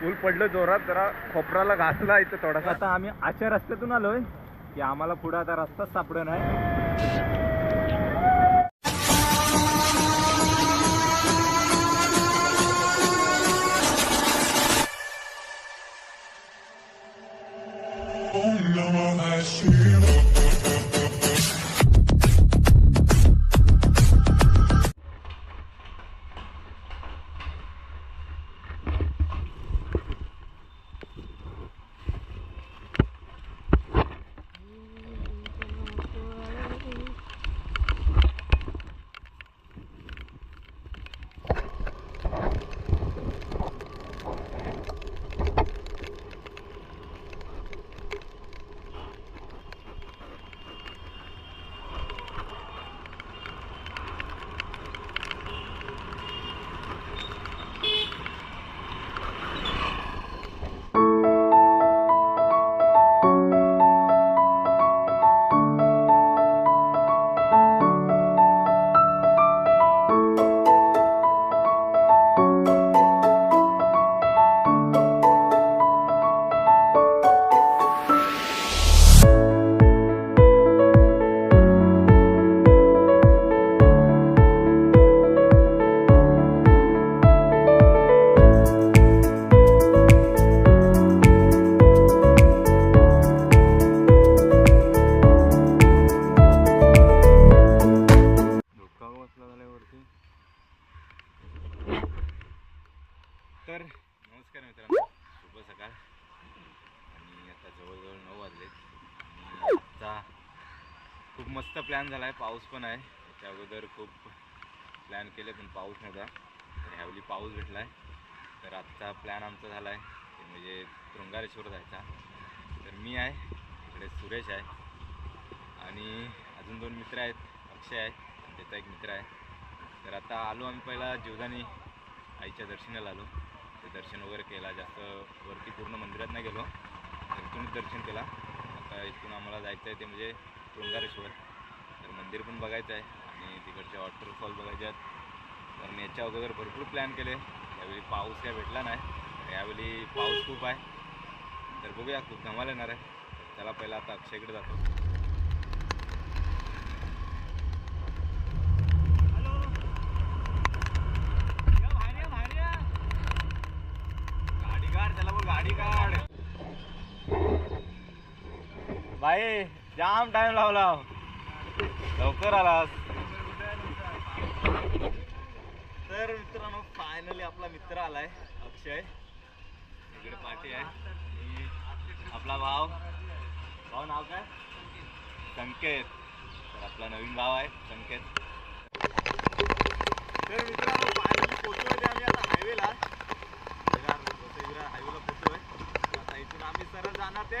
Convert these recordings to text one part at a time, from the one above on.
पूल पडलं जोरात जरा खोपराला घासला इथं थोडासा. आता आम्ही अशा रस्त्यातून आलोय की आम्हाला पुढे आता रस्ताच सापडत नाही. पाऊस पण आहे. त्याच्या अगोदर खूप प्लॅन केले पण पाऊस नव्हता. तर ह्यावेळी पाऊस भेटला आहे तर आजचा प्लॅन आमचा झाला आहे ते म्हणजे शृंगारेश्वर जायचा. तर मी आहे. इकडे सुरेश आहे. आणि अजून दोन मित्र आहेत. अक्षय आहे. आणि त्याचा एक मित्र आहे. तर आता आलो आम्ही पहिला जीवदानी आईच्या दर्शनाला आलो. ते दर्शन वगैरे केला. जास्त वरती पूर्ण मंदिरात नाही गेलो. तर इथूनच दर्शन केला. आता इथून आम्हाला जायचं आहे ते म्हणजे शृंगारेश्वर. तर मंदिर पण बघायचं आहे आणि तिकडचे वॉटरफॉल बघायचे आहेत. कारण याच्या अगोदर भरपूर प्लॅन केले. यावेळी पाऊस काय भेटला नाही. यावेळी पाऊस खूप आहे. तर बघूया खूप धमाल येणार आहे. त्याला पहिला आता अक्षयकडे जातो. गाडी काढ त्याला गाडी बाई जाम टाइम लावला. लवकर आलास. तर मित्रांनो फायनली आपला मित्र आलाय अक्षय. इकडे पाठी आहे. आपला भाव. भाव नाव काय? संकेत. तर आपला नवीन भाव आहे संकेत. तर मित्रांनो फायनली पोहोचलोय आम्ही आता हायवेला हायवेला पोहोचलोय आता इथून आम्ही सरळ जाणार ते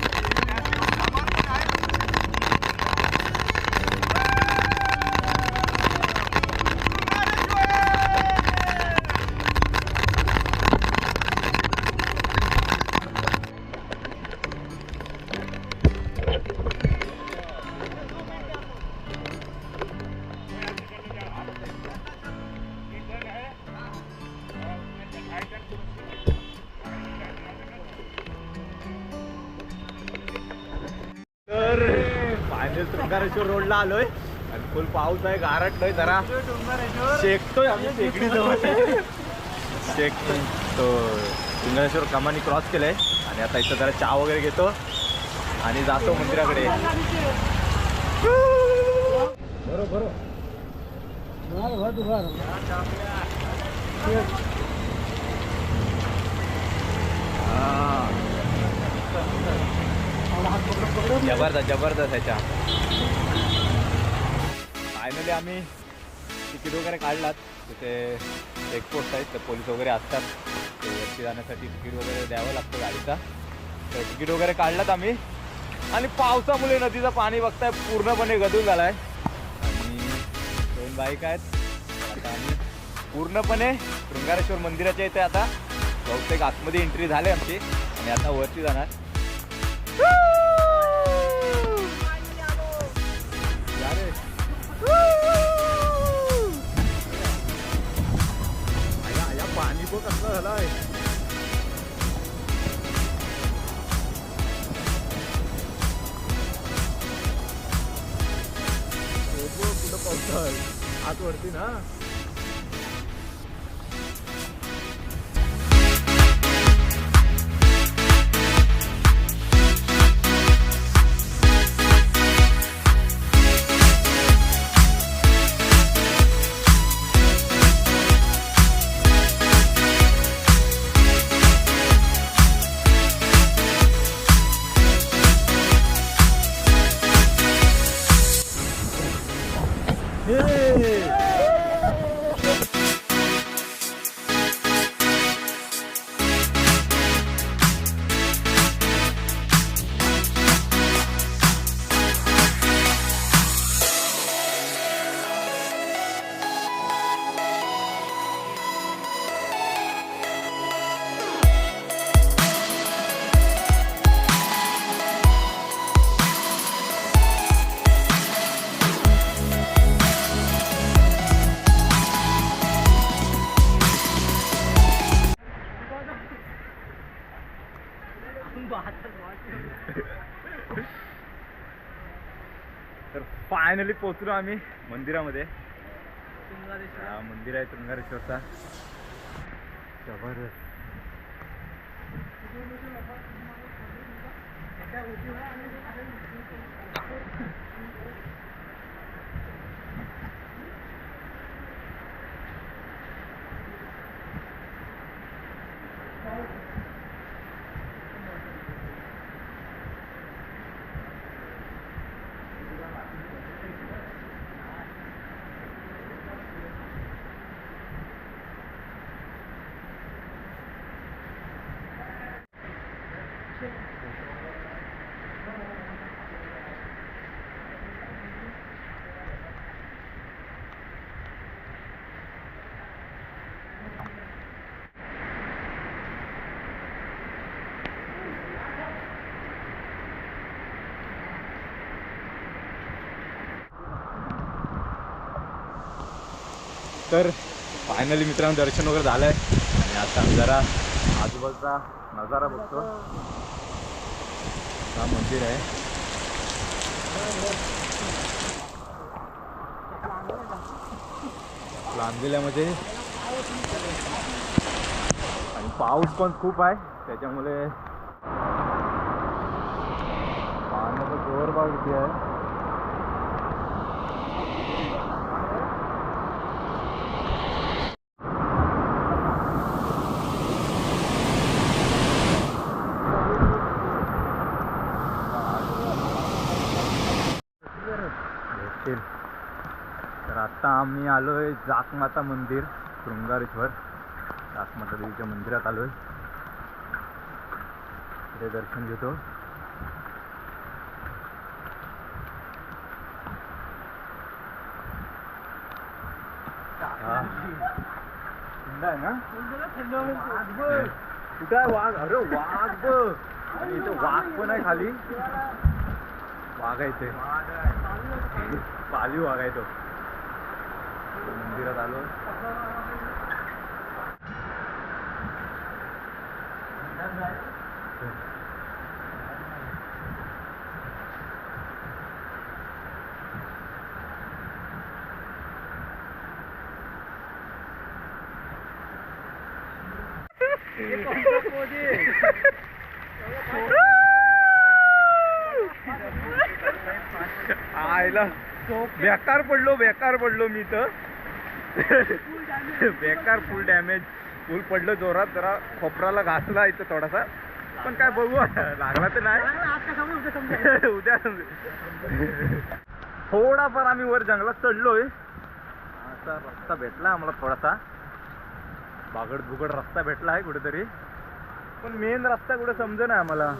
फायनल रोडला आलोय. आणि फुल पाऊस आहे गारटलोय जरा. शेकतोय आम्ही शेकडी जवळ. शेकतोय. तो शृंगारेश्वर कमानी क्रॉस केलंय. आणि आता इथं जरा चहा वगैरे घेतो. आणि जातो मंदिराकडे. बरोबर. जबरदस्त जबरदस्त ह्याच्या. फायनली आम्ही तिकीट वगैरे काढलात. तिथे चेकपोस्ट आहेत तर पोलीस वगैरे असतात. ते वरती जाण्यासाठी तिकीट वगैरे द्यावं लागतं गाडीचा. तर तिकीट वगैरे काढलात आम्ही. आणि पावसामुळे नदीचं पाणी बघताय पूर्णपणे गदून झाला आहे आणि दोन बाईक आहेत. आता आम्ही पूर्णपणे शृंगारेश्वर मंदिराच्या इथे आता बहुतेक आतमध्ये एंट्री झाली आमची. आणि आता वरती जाणार. झाला हो, हो, आहे कुठं पावसा आत वरती ना? तर फायनली पोचलो आम्ही मंदिरामध्ये. हा मंदिर आहे तुंगारेश्वरचा. जबरदस्त. तर फायनली मित्रांनो दर्शन वगैरे झालंय. आणि आता आम्ही जरा आजूबाजूचा नजारा बघतो. हा मंदिर आहे. लांबलेल्यामध्ये. आणि पाऊस पण खूप आहे. त्याच्यामुळे पाण्याचा जोर भाग किती आहे. आम्ही आलोय जाकमाता मंदिर शृंगारेश्वर. जाकमाता देवीच्या मंदिरात आलोय. इथे दर्शन घेतो. हा. आहे ना? कुठं आहे वाघ? अरे वाघ बघ इथं वाघ पण आहे खाली. वाघ आहे इथे. पालीव वाघ आहे तो. मंदिरात आलो. आयला. बेकार पडलो बेकार पडलो मी तर. बेकार फुल डॅमेज. फुल पडलं जोरात जरा खोपराला घासला इथं थोडासा. पण काय बघू आता. लागला तर नाही. उद्या थोडाफार आम्ही वर जंगलात चढलोय. असा रस्ता भेटला आम्हाला थोडासा. बागड बुगड रस्ता भेटला आहे कुठेतरी. पण मेन रस्ता कुठे समज ना आम्हाला.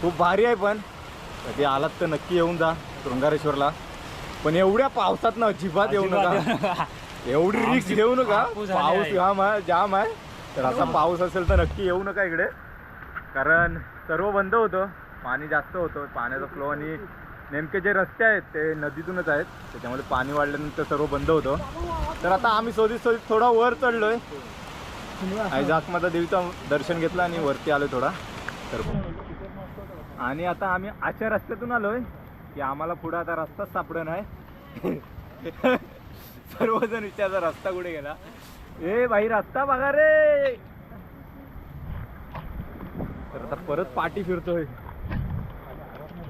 खूप भारी आहे पण. कधी आलात तर नक्की येऊन जा शृंगारेश्वरला. पण एवढ्या पावसात ना अजिबात येऊ नका. एवढी रिक्स घेऊ नका. पाऊस. जाम आहे जाम आहे. तर असा पाऊस असेल तर नक्की येऊ नका इकडे. कारण सर्व बंद होतं. पाणी जास्त होतं. पाण्याचा फ्लो आणि नेमके जे रस्ते आहेत ते नदीतूनच आहेत. त्याच्यामुळे पाणी वाढल्यानंतर सर्व बंद होतं. तर आता आम्ही शोधित शोधित थोडा वर चढलोय. आणि जाकमाता देवीचं दर्शन घेतलं आणि वरती आलोय थोडा. तर आणि आता आम्ही आच्या रस्त्यातून आलोय. की आम्हाला पुढे आता रस्ताच सापड नाही. सर्वजण विचारता रस्ता कुठे गेला? ए भाई रस्ता बघा रे. तर आता परत पाठी फिरतोय.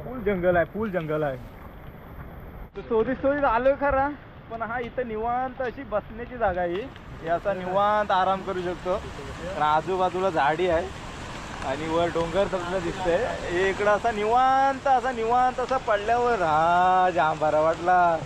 फुल जंगल आहे फुल जंगल आहे. तर शोधित आलोय खरा पण हा इथं निवांत अशी बसण्याची जागा आहे. हे असा निवांत आराम करू शकतो. कारण आजूबाजूला झाडी आहे. आणि वर डोंगर सगळं दिसतंय. हे इकडं असा निवांत असा निवांत असा पडल्यावर हा जाम बरा वाटला.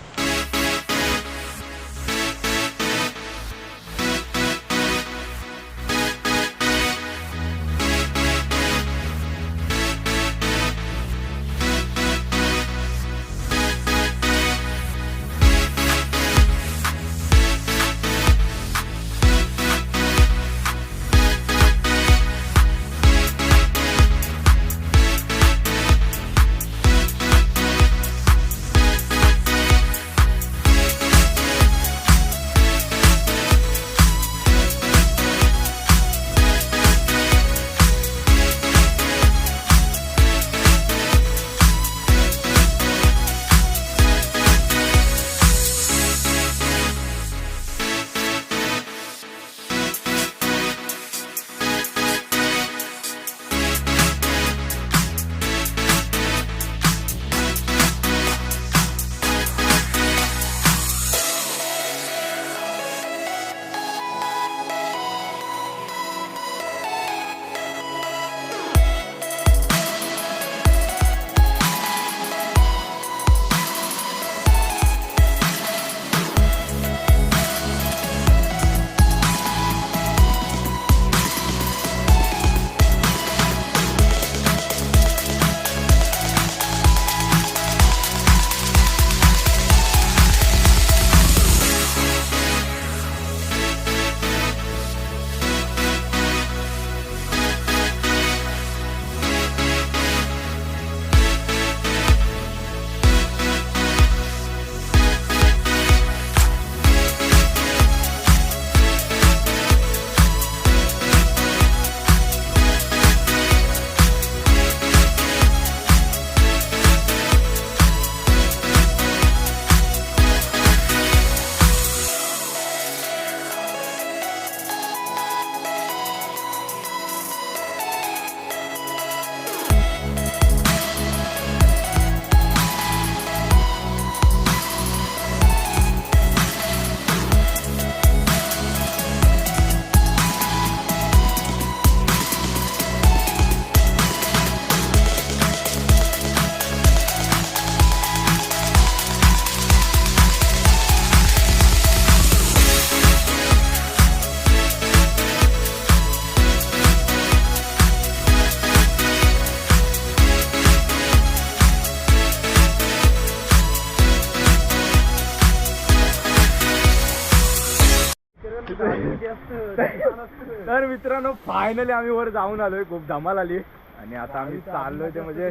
तर मित्रांनो फायनली आम्ही वर जाऊन आलोय. खूप धमाल आली. आणि आता आम्ही चाललोय ते म्हणजे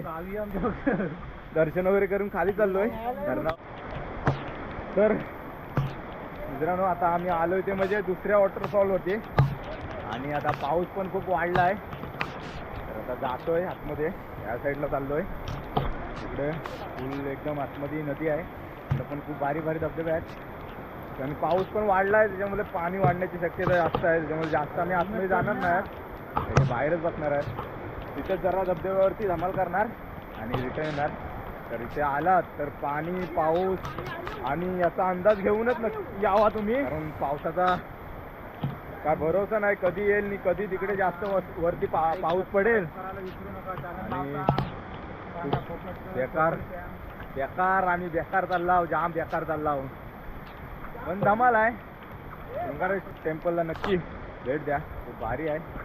दर्शन वगैरे करून खाली चाललोय. तर मित्रांनो आता आम्ही आलोय ते म्हणजे दुसऱ्या वॉटरफॉल वरती. आणि आता पाऊस पण खूप वाढला आहे तर आता जातोय आतमध्ये. या साईडला चाललोय. इकडे फुल एकदम आतमध्ये नदी आहे. इकडे पण खूप भारी भारी धबधबे आहेत. आणि पाऊस पण वाढला आहे त्याच्यामुळे पाणी वाढण्याची शक्यता जास्त आहे त्याच्यामुळे जास्त आम्ही आतमध्ये जाणार नाही. बाहेरच बसणार आहे. तिथं जरा धबधब्यावरती धमाल करणार आणि रिटर्न येणार. तर इथे आलात तर पाणी पाऊस आणि याचा अंदाज घेऊनच नक्की यावा तुम्ही. कारण पावसाचा काय भरोसा नाही कधी येईल आणि कधी तिकडे जास्त वरती पा पाऊस पडेल. आणि बेकार बेकार आम्ही बेकार चालला हो, जाम बेकार चालला हो. पण धमाल आहे. ओंकारेश टेम्पलला नक्की भेट द्या. खूप भारी आहे.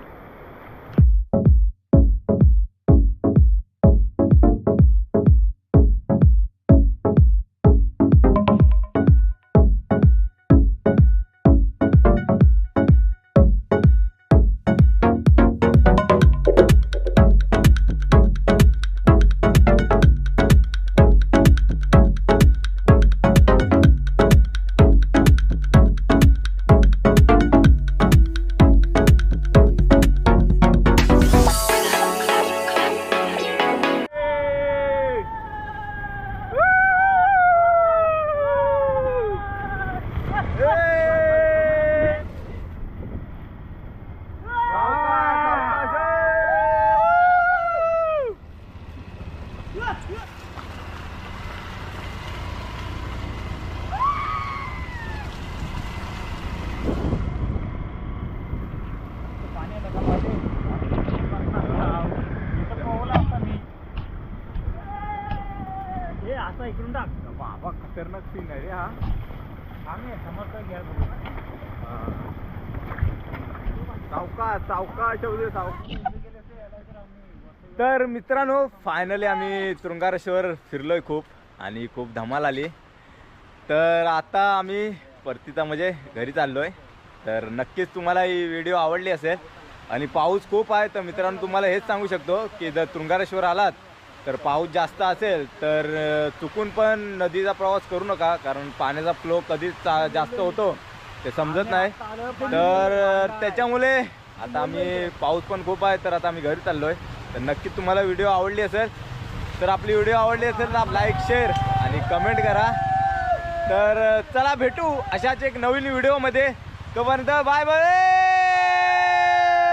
खतरनाक सीन आहे रे हा. आम्ही समजतो घ्या सावका सावका ठेवले सावका. तर मित्रांनो फायनली आम्ही तुरुंगारेश्वर फिरलोय खूप आणि खूप धमाल आली. तर आता आम्ही परतीचा म्हणजे घरी चाललोय. तर नक्कीच तुम्हाला ही व्हिडिओ आवडली असेल. आणि पाऊस खूप आहे तर मित्रांनो तुम्हाला हेच सांगू शकतो की जर तुरुंगारेश्वर आलात तर पाऊस जास्त असेल तर चुकून पण नदीचा प्रवास करू नका कारण पाण्याचा फ्लो कधीच जास्त होतो ते समजत नाही. तर त्याच्यामुळे आता आम्ही पाऊस पण खूप आहे तर आता आम्ही घरी चाललो आहे तर नक्की तुम्हाला व्हिडिओ आवडली असेल तर आपली व्हिडिओ आवडली असेल तर आप लाईक शेअर आणि कमेंट करा. तर चला भेटू अशाच एक नवीन व्हिडिओमध्ये. तोपर्यंत बाय बाय!